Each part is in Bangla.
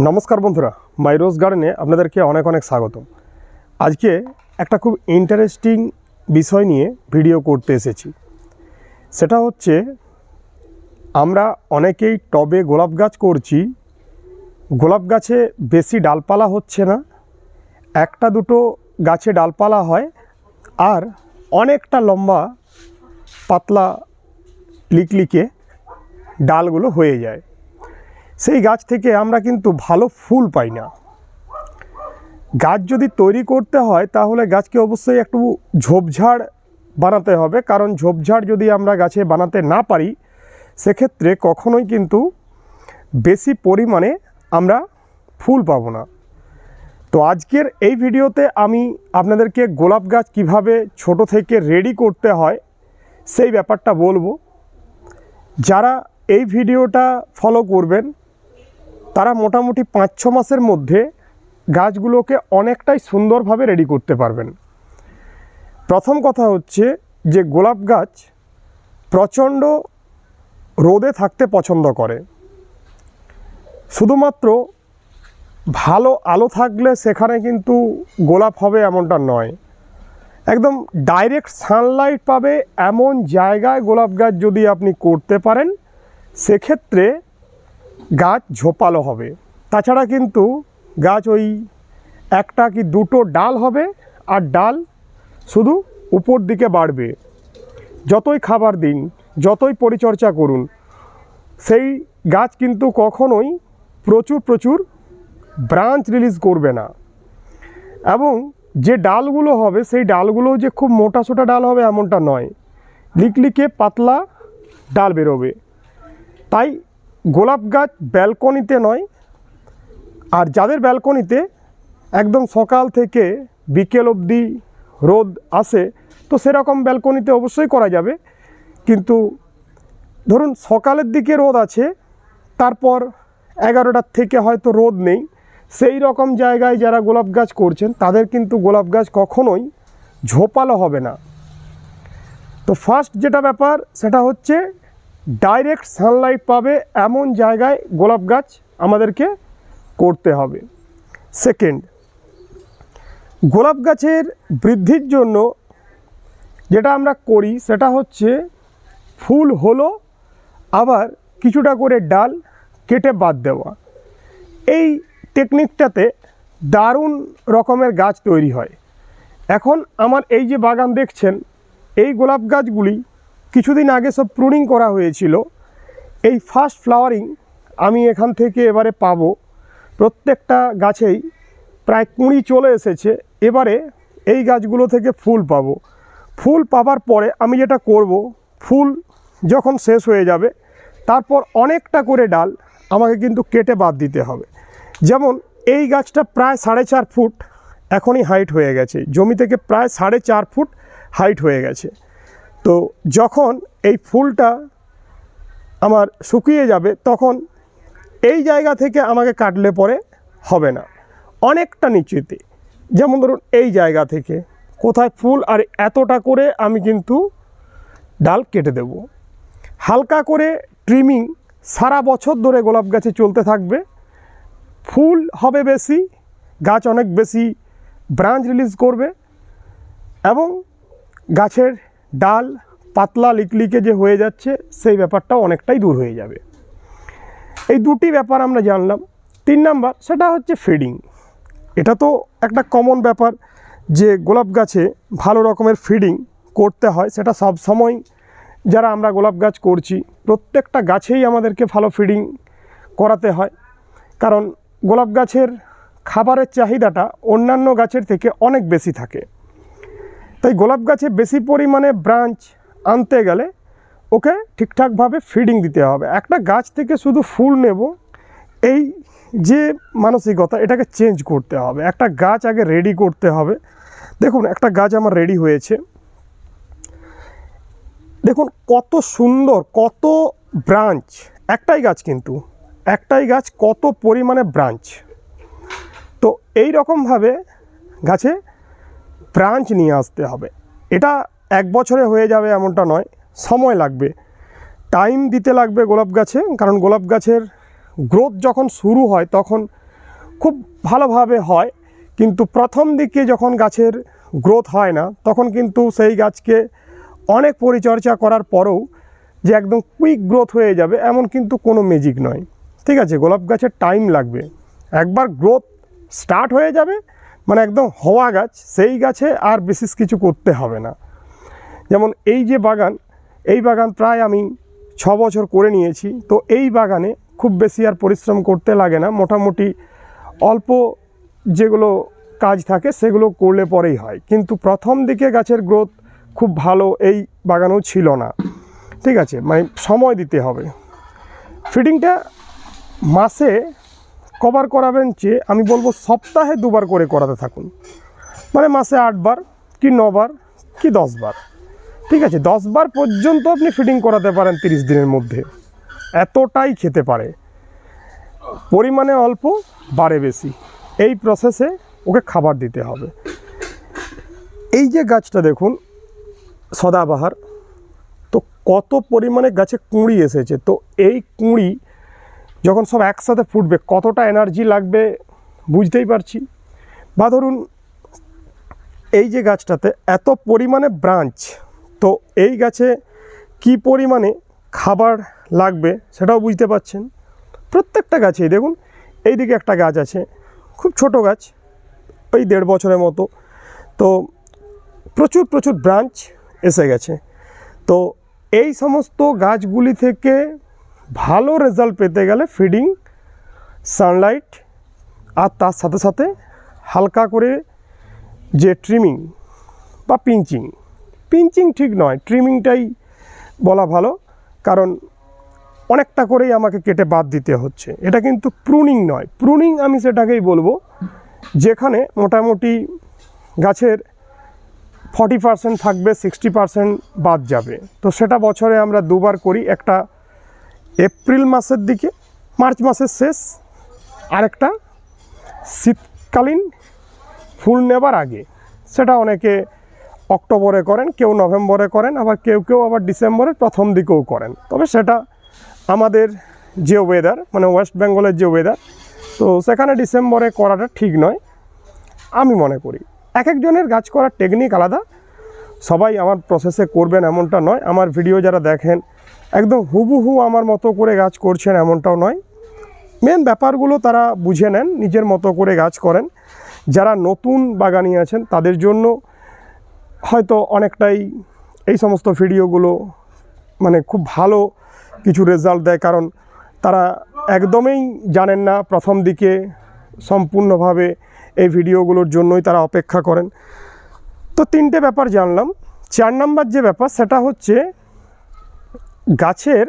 নমস্কার বন্ধুরা, মাই রোজ গার্ডেনে আপনাদেরকে অনেক অনেক স্বাগত আজকে একটা খুব ইন্টারেস্টিং বিষয় নিয়ে ভিডিও করতে এসেছি। সেটা হচ্ছে, আমরা অনেকেই টবে গোলাপ গাছ করছি, গোলাপ গাছে বেশি ডালপালা হচ্ছে না, একটা দুটো গাছে ডালপালা হয়, আর অনেকটা লম্বা পাতলা লিকলিকে ডালগুলো হয়ে যায়। সেই গাছ থেকে আমরা কিন্তু ভালো ফুল পাই না। গাছ যদি তৈরি করতে হয়, তাহলে গাছকে অবশ্যই একটু ঝোপঝাড় বানাতে হবে। কারণ ঝোপঝাড় যদি আমরা গাছে বানাতে না পারি, সেক্ষেত্রে কখনোই কিন্তু বেশি পরিমাণে আমরা ফুল পাবো না। তো আজকের এই ভিডিওতে আমি আপনাদেরকে গোলাপ গাছ কীভাবে ছোট থেকে রেডি করতে হয়, সেই ব্যাপারটা বলব। যারা এই ভিডিওটা ফলো করবেন তারা মোটামুটি পাঁচ ছ মাসের মধ্যে গাছগুলোকে অনেকটাই সুন্দরভাবে রেডি করতে পারবেন। প্রথম কথা হচ্ছে যে গোলাপ গাছ প্রচণ্ড রোদে থাকতে পছন্দ করে। শুধুমাত্র ভালো আলো থাকলে সেখানে কিন্তু গোলাপ হবে এমনটা নয়। একদম ডাইরেক্ট সানলাইট পাবে এমন জায়গায় গোলাপ গাছ যদি আপনি করতে পারেন, সেক্ষেত্রে গাছ ঝোপালো হবে। তাছাড়া কিন্তু গাছ ওই একটা কি দুটো ডাল হবে আর ডাল শুধু উপর দিকে বাড়বে। যতই খাবার দিন, যতই পরিচর্যা করুন, সেই গাছ কিন্তু কখনোই প্রচুর প্রচুর ব্রাঞ্চ রিলিজ করবে না। এবং যে ডালগুলো হবে, সেই ডালগুলো যে খুব মোটা সোটা ডাল হবে এমনটা নয়। লিকলিকে পাতলা ডাল বেরোবে। তাই গোলাপ গাছ ব্যালকনিতে নয়, আর যাদের ব্যালকনিতে একদম সকাল থেকে বিকেল অবধি রোদ আসে, তো সেরকম ব্যালকনিতে অবশ্যই করা যাবে। কিন্তু ধরুন সকালের দিকে রোদ আছে, তারপর এগারোটার থেকে হয়তো রোদ নেই, সেই রকম জায়গায় যারা গোলাপ গাছ করছেন, তাদের কিন্তু গোলাপ গাছ কখনোই ঝোপালো হবে না। তো ফার্স্ট যেটা ব্যাপার, সেটা হচ্ছে ডাইরেক্ট সানলাইট পাবে এমন জায়গায় গোলাপ গাছ আমাদেরকে করতে হবে। সেকেন্ড, গোলাপ গাছের বৃদ্ধির জন্য যেটা আমরা করি সেটা হচ্ছে ফুল হলো, আবার কিছুটা করে ডাল কেটে বাদ দেওয়া। এই টেকনিকটাতে দারুণ রকমের গাছ তৈরি হয়। এখন আমার এই যে বাগান দেখছেন, এই গোলাপ গাছগুলি কিছুদিন আগে সব প্রুনিং করা হয়েছিল। এই ফার্স্ট ফ্লাওয়ারিং আমি এখান থেকে এবারে পাব। প্রত্যেকটা গাছেই প্রায় কুঁড়ি চলে এসেছে। এবারে এই গাছগুলো থেকে ফুল পাব। ফুল পাবার পরে আমি যেটা করব, ফুল যখন শেষ হয়ে যাবে, তারপর অনেকটা করে ডাল আমাকে কিন্তু কেটে বাদ দিতে হবে। যেমন এই গাছটা প্রায় সাড়ে চার ফুট এখনই হাইট হয়ে গেছে। জমি থেকে প্রায় সাড়ে চার ফুট হাইট হয়ে গেছে। তো যখন এই ফুলটা আমার শুকিয়ে যাবে, তখন এই জায়গা থেকে আমাকে কাটলে পরে হবে না। অনেকটা নিচুতে যেমন ধরুন, এই জায়গা থেকে কোথায় ফুল আর এতটা করে আমি কিন্তু ডাল কেটে দেব। হালকা করে ট্রিমিং সারা বছর ধরে গোলাপ গাছে চলতে থাকবে। ফুল হবে বেশি, গাছ অনেক বেশি ব্রাঞ্চ রিলিজ করবে এবং গাছের ডাল পাতলা লিকলিকে যে হয়ে যাচ্ছে, সেই ব্যাপারটাও অনেকটাই দূর হয়ে যাবে। এই দুটি ব্যাপার আমরা জানলাম। তিন নাম্বার, সেটা হচ্ছে ফিডিং এটা তো একটা কমন ব্যাপার যে গোলাপ গাছে ভালো রকমের ফিডিং করতে হয়, সেটা সব সময় যারা আমরা গোলাপ গাছ করছি, প্রত্যেকটা গাছেই আমাদেরকে ভালো ফিডিং করাতে হয়। কারণ গোলাপ গাছের খাবারের চাহিদাটা অন্যান্য গাছের থেকে অনেক বেশি থাকে। তাই গোলাপ গাছে বেশি পরিমাণে ব্রাঞ্চ আনতে গেলে ওকে ঠিকঠাকভাবে ফিডিং দিতে হবে। একটা গাছ থেকে শুধু ফুল নেব, এই যে মানসিকতা, এটাকে চেঞ্জ করতে হবে। একটা গাছ আগে রেডি করতে হবে। দেখুন, একটা গাছ আমার রেডি হয়েছে। দেখুন, কত সুন্দর, কত ব্রাঞ্চ। একটাই গাছ কিন্তু, একটাই গাছ কত পরিমাণে ব্রাঞ্চ। তো এই রকমভাবে গাছে ব্রাঞ্চ নিয়ে আসতে হবে। এটা এক বছরে হয়ে যাবে এমনটা নয়, সময় লাগবে। টাইম দিতে লাগবে গোলাপ গাছে, কারণ গোলাপ গাছের গ্রোথ যখন শুরু হয় তখন খুব ভালোভাবে হয়, কিন্তু প্রথম দিকে যখন গাছের গ্রোথ হয় না, তখন কিন্তু সেই গাছকে অনেক পরিচর্যা করার পরেও যে একদম কুইক গ্রোথ হয়ে যাবে এমন কিন্তু কোনো ম্যাজিক নয়। ঠিক আছে, গোলাপ গাছের টাইম লাগবে। একবার গ্রোথ স্টার্ট হয়ে যাবে মানে একদম হওয়া গাছ, সেই গাছে আর বিশেষ কিছু করতে হবে না। যেমন এই যে বাগান, এই বাগান প্রায় আমি ছ বছর করে নিয়েছি। তো এই বাগানে খুব বেশি আর পরিশ্রম করতে লাগে না। মোটামুটি অল্প যেগুলো কাজ থাকে, সেগুলো করলে পরেই হয়। কিন্তু প্রথম দিকে গাছের গ্রোথ খুব ভালো এই বাগানেও ছিল না। ঠিক আছে? মানে সময় দিতে হবে। ফিডিংটা মাসে কভার করাবেন চেয়ে আমি বলব সপ্তাহে দুবার করে করাতে থাকুন। মানে মাসে আটবার কি নবার কি দশবার। ঠিক আছে, দশবার পর্যন্ত আপনি ফিডিং করাতে পারেন তিরিশ দিনের মধ্যে। এতটাই খেতে পারে। পরিমাণে অল্প, বাড়ে বেশি। এই প্রসেসে ওকে খাবার দিতে হবে। এই যে গাছটা দেখুন, সদাবাহার, তো কত পরিমাণে গাছে কুঁড়ি এসেছে। তো এই কুঁড়ি যখন সব একসাথে ফুটবে, কতটা এনার্জি লাগবে বুঝতেই পারছি। বা ধরুন, এই যে গাছটাতে এত পরিমাণে ব্রাঞ্চ তো এই গাছে কি পরিমাণে খাবার লাগবে সেটাও বুঝতে পাচ্ছেন প্রত্যেকটা গাছেই, দেখুন, এইদিকে একটা গাছ আছে, খুব ছোট গাছ, ওই দেড় বছরের মতো। তো প্রচুর প্রচুর ব্রাঞ্চ এসে গেছে। তো এই সমস্ত গাছগুলি থেকে ভালো রেজাল্ট পেতে গেলে ফিডিং সানলাইট আর তার সাথে সাথে হালকা করে যে ট্রিমিং বা পিঞ্চিং পিঞ্চিং ঠিক নয় ট্রিমিংটাই বলা ভালো, কারণ অনেকটা করেই আমাকে কেটে বাদ দিতে হচ্ছে। এটা কিন্তু প্রুনিং নয় প্রুনিং আমি সেটাকেই বলব, যেখানে মোটামুটি গাছের ফর্টি পার্সেন্ট থাকবে সিক্সটি পার্সেন্ট বাদ যাবে। তো সেটা বছরে আমরা দুবার করি, একটা এপ্রিল মাসের দিকে, মার্চ মাসের শেষ, আরেকটা শীতকালীন ফুল নেবার আগে। সেটা অনেকে অক্টোবরে করেন, কেউ নভেম্বরে করেন, আবার কেউ কেউ আবার ডিসেম্বরের প্রথম দিকেও করেন। তবে সেটা আমাদের যে ওয়েদার মানে ওয়েস্ট বেঙ্গলের যে ওয়েদার তো সেখানে ডিসেম্বরে করাটা ঠিক নয়, আমি মনে করি। এক একজনের গাছ করার টেকনিক আলাদা, সবাই আমার প্রসেসে করবেন এমনটা নয়। আমার ভিডিও যারা দেখেন একদম হুবহু আমার মতো করে গাছ করছেন এমনটাও নয়। মেন ব্যাপারগুলো তারা বুঝে নেন, নিজের মতো করে গাছ করেন। যারা নতুন বাগানি আছেন, তাদের জন্য হয়তো অনেকটাই এই সমস্ত ভিডিওগুলো মানে খুব ভালো কিছু রেজাল্ট দেয়। কারণ তারা একদমই জানেন না প্রথম দিকে সম্পূর্ণভাবে এই ভিডিওগুলোর জন্যই তারা অপেক্ষা করেন। তো তিনটে ব্যাপার জানলাম। চার নাম্বার যে ব্যাপার, সেটা হচ্ছে গাছের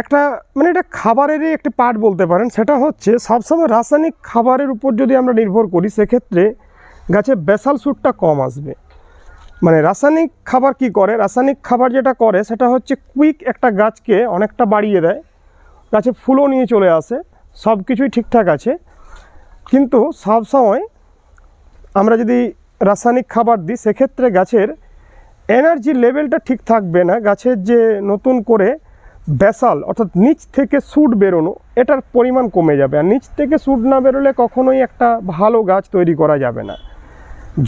একটা মানে এটা খাবারেরই একটি পার্ট বলতে পারেন। সেটা হচ্ছে সবসময় রাসায়নিক খাবারের উপর যদি আমরা নির্ভর করি, সেক্ষেত্রে গাছে বেসাল সুটটা কম আসবে। মানে রাসায়নিক খাবার কি করে? রাসায়নিক খাবার যেটা করে, সেটা হচ্ছে কুইক একটা গাছকে অনেকটা বাড়িয়ে দেয়। গাছে ফুলও নিয়ে চলে আসে, সব কিছুই ঠিকঠাক আছে। কিন্তু সব সময় আমরা যদি রাসায়নিক খাবার দিই, সেক্ষেত্রে গাছের এনার্জি লেভেলটা ঠিক থাকবে না, গাছের যে নতুন করে ব্যাসাল অর্থাৎ নিচ থেকে সুট বেরোনো, এটার পরিমাণ কমে যাবে। আর নিচ থেকে সুট না বেরোলে কখনোই একটা ভালো গাছ তৈরি করা যাবে না।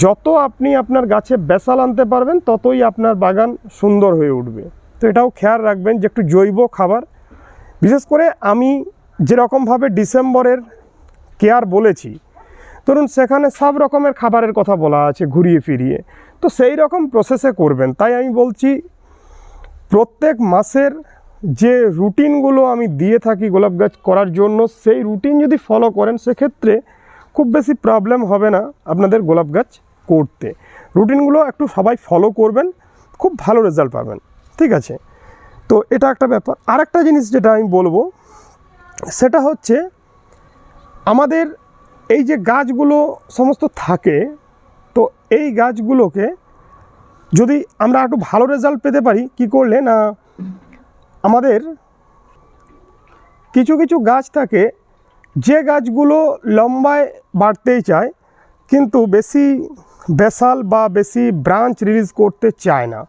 যত আপনি আপনার গাছে ব্যাসাল আনতে পারবেন, ততই আপনার বাগান সুন্দর হয়ে উঠবে। তো এটাও খেয়াল রাখবেন যে একটু জৈব খাবার। বিশেষ করে আমি যেরকমভাবে ডিসেম্বরের কেয়ার বলেছি, ধরুন সেখানে সব রকমের খাবারের কথা বলা আছে, ঘুরিয়ে ফিরিয়ে। তো সেই রকম প্রসেসে করবেন। তাই আমি বলছি, প্রত্যেক মাসের যে রুটিনগুলো আমি দিয়ে থাকি গোলাপ গাছ করার জন্য, সেই রুটিন যদি ফলো করেন, সেক্ষেত্রে খুব বেশি প্রবলেম হবে না আপনাদের গোলাপ গাছ করতে। রুটিনগুলো একটু সবাই ফলো করবেন, খুব ভালো রেজাল্ট পাবেন। ঠিক আছে? তো এটা একটা ব্যাপার। আর একটা জিনিস যেটা আমি বলব, সেটা হচ্ছে, আমাদের এই যে গাছগুলো সমস্ত থাকে এই গাছগুলোকে যদি আমরা একটু ভালো রেজাল্ট পেতে পারি, কি করলে না আমাদের কিছু কিছু গাছ থাকে, যে গাছগুলো লম্বায় বাড়তেই চায়, কিন্তু বেশি বেসাল বা বেশি ব্রাঞ্চ রিলিজ করতে চায় না।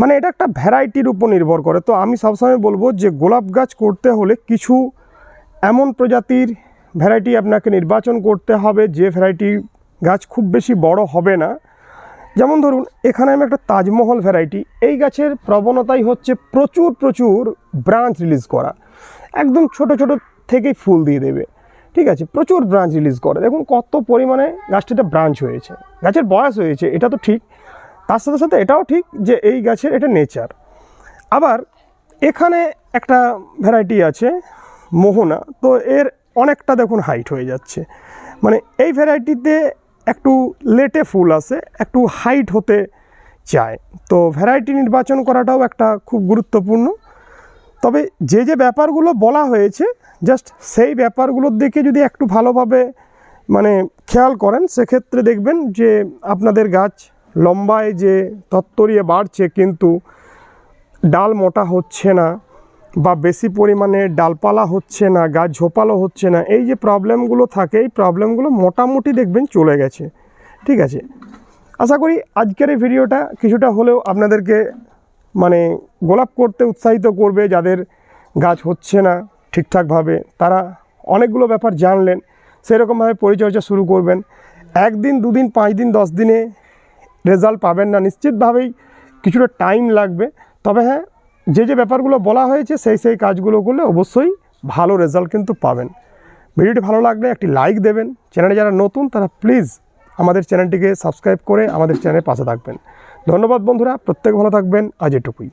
মানে এটা একটা ভ্যারাইটির উপর নির্ভর করে। তো আমি সবসময় বলব যে গোলাপ গাছ করতে হলে কিছু এমন প্রজাতির ভ্যারাইটি আপনাকে নির্বাচন করতে হবে, যে ভ্যারাইটি গাছ খুব বেশি বড় হবে না। যেমন ধরুন, এখানে আমি একটা তাজমহল ভ্যারাইটি এই গাছের প্রবণতাই হচ্ছে প্রচুর প্রচুর ব্রাঞ্চ রিলিজ করা। একদম ছোট ছোট থেকেই ফুল দিয়ে দেবে। ঠিক আছে, প্রচুর ব্রাঞ্চ রিলিজ করে। দেখুন কত পরিমাণে গাছটিতে ব্রাঞ্চ হয়েছে। গাছের বয়স হয়েছে, এটা তো ঠিক। তার সাথে সাথে এটাও ঠিক যে এই গাছের এটা নেচার আবার এখানে একটা ভ্যারাইটি আছে, মোহনা। তো এর অনেকটা দেখুন হাইট হয়ে যাচ্ছে। মানে এই ভ্যারাইটিতে একটু লেটে ফুল আসে, একটু হাইট হতে চায়। তো ভ্যারাইটি নির্বাচন করাটাও একটা খুব গুরুত্বপূর্ণ। তবে যে যে ব্যাপারগুলো বলা হয়েছে জাস্ট সেই ব্যাপারগুলোর দিকে যদি একটু ভালোভাবে মানে খেয়াল করেন, সেক্ষেত্রে দেখবেন যে আপনাদের গাছ লম্বায় যে তত্তরিয়ে বাড়ছে, কিন্তু ডাল মোটা হচ্ছে না। বা বেশি পরিমাণে ডালপালা হচ্ছে না গাছ ঝোপালো হচ্ছে না, এই যে প্রবলেমগুলো থাকে, এই প্রবলেমগুলো মোটামুটি দেখবেন চলে গেছে। ঠিক আছে? আশা করি আজকের এই ভিডিওটা কিছুটা হলেও আপনাদেরকে মানে গোলাপ করতে উৎসাহিত করবে যাদের গাছ হচ্ছে না ঠিকঠাকভাবে। তারা অনেকগুলো ব্যাপার জানলেন, সেরকমভাবে পরিচর্যা শুরু করবেন। একদিন, দুদিন, পাঁচ দিন, দশ দিনে রেজাল্ট পাবেন না। নিশ্চিতভাবেই কিছুটা টাইম লাগবে। তবে হ্যাঁ যে যে ব্যাপারগুলো বলা হয়েছে, সেই সেই কাজগুলো করলে অবশ্যই ভালো রেজাল্ট কিন্তু পাবেন। ভিডিওটি ভালো লাগলে একটি লাইক দেবেন। চ্যানেলে যারা নতুন, তারা প্লিজ আমাদের চ্যানেলটিকে সাবস্ক্রাইব করে আমাদের চ্যানেলের পাশে থাকবেন। ধন্যবাদ বন্ধুরা, প্রত্যেক ভালো থাকবেন। আজ এটুকুই।